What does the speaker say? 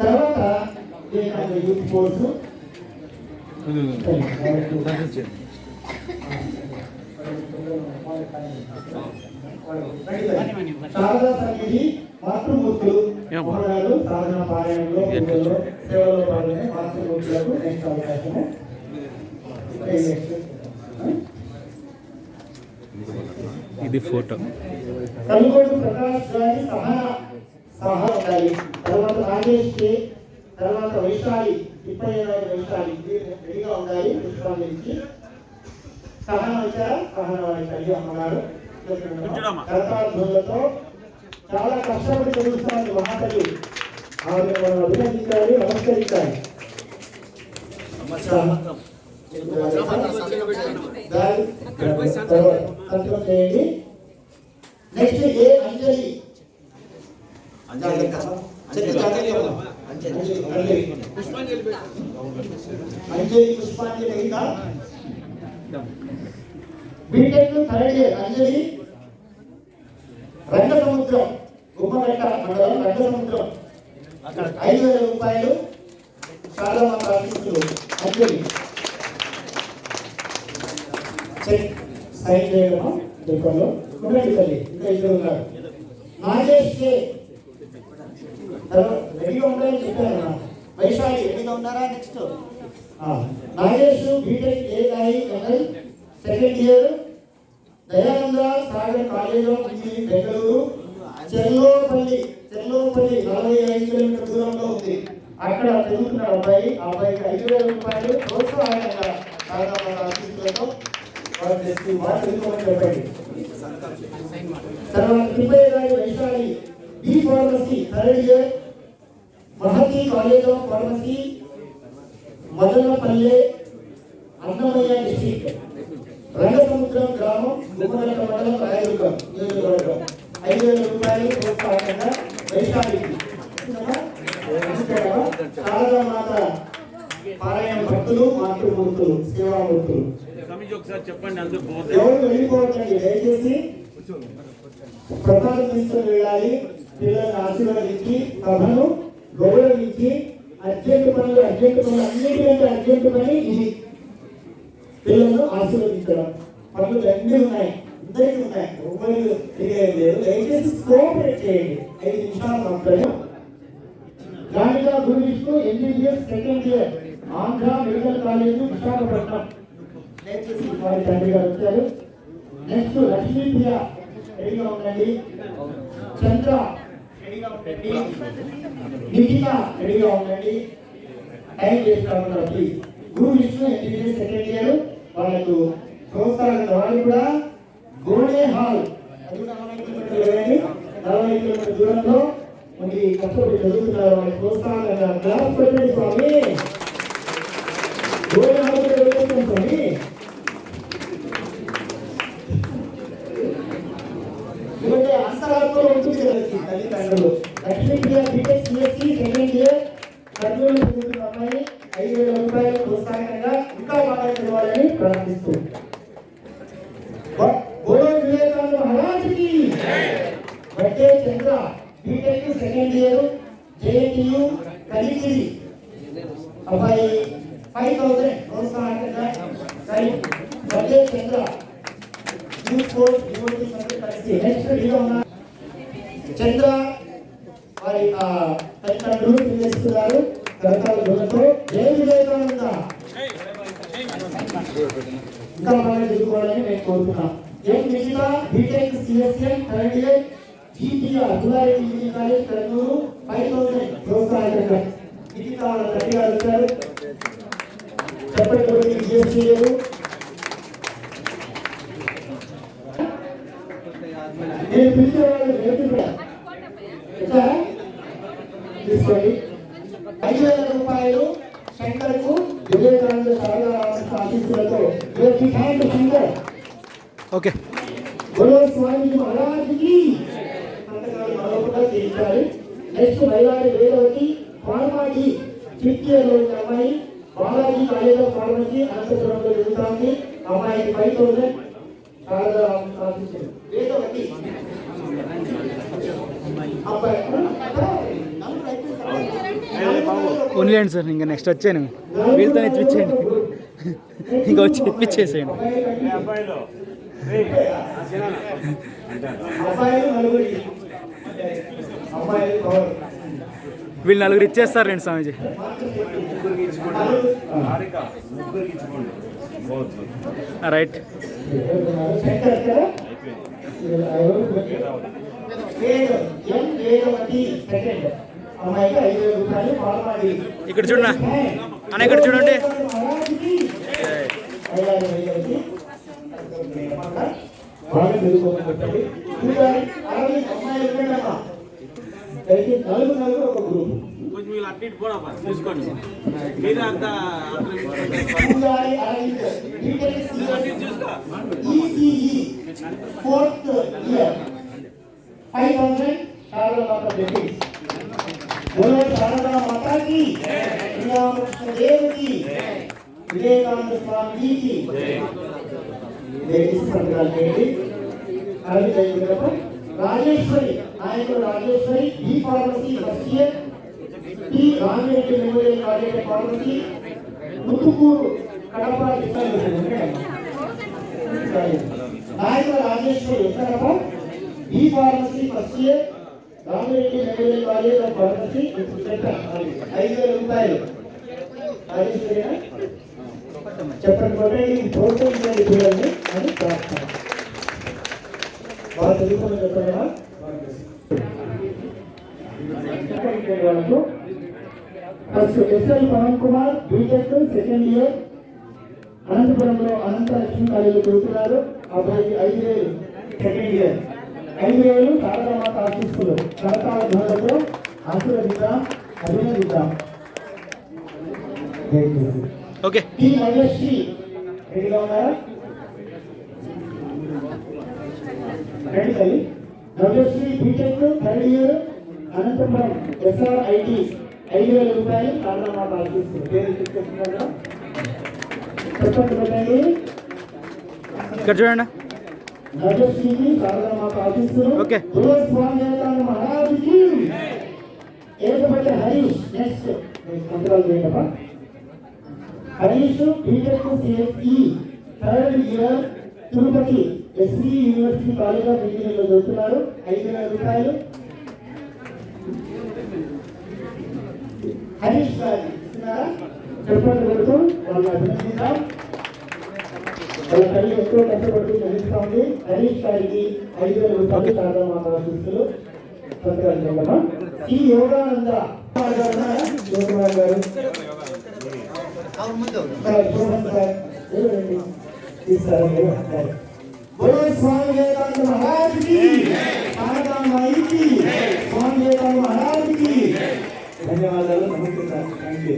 తర్వాత youth force Sharada సన్నిధి మాతృమూర్తులు మోహనాలు సాధన పారాయణంలో సేవలో పాల్గొనే మాతృమూర్తులకు నెక్స్ట్ అవకాశము ఇది ఫోటో. కల్గోడు ప్రకాష్ గారి సహన సహా ఉండాలి తర్వాత రాజేష్ కే తర్వాత వైశాలి ఇప్పయ్య గారి వైశాలి. వీరు రెడీగా ఉండాలి పుష్పాంజలికి. సహన వచ్చారా సహన వైశాలి అమ్మగారు కరతార్థులతో చాలా కష్టపడి చదువుతాను మహాతల్లి ఆవిడ మనం అభినందించాలి నమస్కరించాలి. సంతకం చేయండి నెక్స్ట్ ఏ అంజలి అంజలి పుష్పాంజలి అయిందా బీటెక్ థర్డ్ ఇయర్ అంజలి రంగ సముద్రం గుమ్మగట్ట మండలం రంగ సముద్రం. ఐదు వేల రూపాయలు శారదమ్మ ప్రార్థిస్తులు అంజలి. చెక్ సైన్ చేయడమా దుకాణంలో ఉండండి తల్లి ఇంకా ఇద్దరు ఉన్నారు. నాగేష్కే రెడీగా ఉండాలని చెప్పాను వైశాలి రెడీగా ఉన్నారా next? Nagesh B Tech AI ML second year. Dayananda Sagar college of engineering Bengaluru. Cherlopalli Cherlopalli నలభై ఐదు కిలోమీటర్ దూరంలో ఉంది. అక్కడ చదువుతున్న అబ్బాయి ఆ అబ్బాయికి ఐదు వేల రూపాయలు ప్రోత్సాహంగా సాధారణ ఆశీస్సులతో వారు తెచ్చి వారు తెలుసుకోమని చెప్పండి తర్వాత Vaishali B pharmacy Mahathi college of pharmacy Madanapalle Annamayya Rangasamudram గ్రామం గుమ్మలక మండలం రాయదుర్గం నియోజకవర్గం. ఐదు వేల రూపాయలు ప్రోత్సాహంగా వైశాలికి. శారదా మాత పారాయణ భక్తులు మాతృమూర్తులు సేవామూర్తులు. ఒకసారి చెప్పండి అందరూ ఎవరు దయచేసి ప్రసాదం వెళ్ళాలి. ఆశీర్వదించి సభను గౌరవించి అర్జెంట్ పనులు అర్జెంట్ పనులు అన్నిటికంటే అర్జెంట్ పని ఇది. పిల్లలను ఆశీర్వదించడం. పనులు అన్నీ ఉన్నాయి. అందరికీ ఉన్నాయి. ఎవరు లేదు దయచేసి కోఆపరేట్ చేయండి. ఐదు నిమిషాలు మాత్రమే. గాంధీగా Guru Vishnu MBBS second year Andhra medical college Visakhapatnam. వారి తండ్రి గారు వచ్చారు నెక్స్ట్ లక్ష్మీ లక్ష్మీప్రియ రెడీగా ఉండండి చంద్ర రెడీగా ఉండండి నిఖిత రెడీగా ఉండండి టైం చేస్తా ఉన్నారు please Guru Vishnu MBBS second year వాళ్ళకు ప్రోత్సాహం వాళ్ళు కూడా గోడే హాల్ అది నలభై కిలోమీటర్లు కిలోమీటర్ల దూరంలో మనకి కష్టపడి చదువుతున్నారు వాళ్ళకి ప్రోత్సాహంగా స్వామి గోడే హాల్ కూడా వెళ్ళండి స్వామి ఎందుకంటే అంతరాత్మలో ఉంటుంది కదా ఈ తల్లిదండ్రులు Lakshmipriya B Tech CSC second year Kurnool చదువుతున్న అమ్మాయి ఐదు వేల రూపాయలు ప్రోత్సాహంగా ఇంకా బాగా చదవాలని ప్రార్థిస్తూ. వివేకానంద మహారాజుకి. బట్టే Chandra B Tech second year JNTU Kaligiri అబ్బాయి ఫైవ్ థౌసండ్ ప్రోత్సాహంగా బట్టే చంద్ర యూత్ ఫోర్స్ డివోటీస్ అందరూ కలిసి నెక్స్ట్ వీడియో ఉన్న చంద్ర వారి తల్లిదండ్రులు తెలియజేస్తున్నారు కరతాల ధ్వనులతో జై వివేకానంద ఇంకా మనం చదువుకోవాలని నేను కోరుకున్నాను ఏం మిగతా B Tech CSM third year GPR Gulareddy engineering college Kurnool five thousand ప్రోత్సాహకంగా ఇది వాళ్ళ తల్లి చెప్పండి కొద్దిగా జిఎస్టీ లేదు నేను పిలిచే వాళ్ళు రేపు కూడా ఇచ్చారా? తీసుకోండి ఐదు వేల రూపాయలు శంకర్కు వివేకానంద శారదా ఓకే. గొడవ స్వామి మహారాజుకి సంతకాలు మరొకగా చేయించాలి నెక్స్ట్ మైలాడి వేదవతి ఫార్మాజీ తృతీయలో ఉన్న అమ్మాయి బాలాజీ కాలేజ్ ఆఫ్ ఫార్మసీ అనంతపురంలో జరుగుతుంది అమ్మాయికి ఫైవ్ థౌసండ్ శారదా ఆశీస్సులు వేదవతి అబ్బాయి పోనీలేండి సార్ ఇంకా నెక్స్ట్ వచ్చాను వీళ్ళతో ఇప్పించేయండి ఇంకా వచ్చి ఇప్పించేసేయండి నలుగురి వీళ్ళు నలుగురు ఇచ్చేస్తారు రండి స్వామీజీ. రైట్. ఇక్కడ చూడనా అన్న ఇక్కడ చూడండి. మహిళలు మహిళలకి బాగా తెలుసుకోబట్టి అయితే నలుగు నలుగురు ఒక గ్రూప్ కొంచెం వీళ్ళు అన్నిటి కూడా చూసుకోండి మీరు అంత fourth year five thousand Sharada Mata పెట్టి శారదా మాతాకి శ్రీరామకృష్ణ దేవుకి వివేకానంద స్వామికి లేడీస్ సంక్రాంతి అలాగే జరిగినప్పుడు రాజేశ్వరి నాయకుడు రాజేశ్వరి ఈ ఫార్మసీ ఫస్ట్ ఇయర్ ఈ Ramireddy memorial college pharmacy Muthukur Kadapa నాయకుడు రాజేశ్వరి ఎక్కడప్ప ఈ pharmacy first year Ramireddy memorial college pharmacy ఐదు వేల రూపాయలు రాజేశ్వరి చెప్పండి. కొట్టండి ప్రోత్సహించండి పిల్లల్ని అని ప్రార్థన. బాగా తెలుగులో చెప్పండి వాళ్ళకు first SL Pavan Kumar BTech second year. అనంతపురంలో అనంత లక్ష్మీ కాలేజీలో చదువుతున్నారు. అబ్బాయి ఐదు వేలు సెకండ్ ఇయర్. ఐదు వేలు శారదామాత ఆశిస్తులు కరతాల ధ్వనులతో ఆశీర్వదిద్దాం అభినందిద్దాం ఓకే టి నగశ్రీ రెడీగా ఉన్నారా రెడీ తల్లి Nagasri B Tech third year Anantapuram S R IT వేల రూపాయలు కారణమా ఆశిస్తుంది పేరు తీసుకొస్తున్నారు చెప్పండి పెట్టండి ఇక్కడ చూడండి నగశ్రీకి కారణమా ఆశిస్తున్నారు ఓకే. స్వామి వివేకానంద మహారాజుకి ఏకపల్లి హరీష్ నెక్స్ట్ మంత్రాలు చేయండి Harish BTech CSE third year Tirupati SV university college of engineering చదువుతున్నారు. ఐదు వేల రూపాయలు. హరీష్ గారు ఇస్తున్నారా? చెప్పండి కొడుకు వాళ్ళని అభినందిద్దాం. వాళ్ళ తల్లి ఎక్కువ కష్టపడుతూ చదివిస్తా ఉంది హరీష్ గారికి ఐదు వేల రూపాయలు కాదా మాట్లాడుతున్నారు ఆశిస్తులు సంతకాలు ఈ యోగానంద యోగా సార్ చూడండి సార్ చూడండి తీస్తారు మీరు అంటారు స్వామి వివేకానంద మహారాజ్కి ధన్యవాదాలు నమస్తే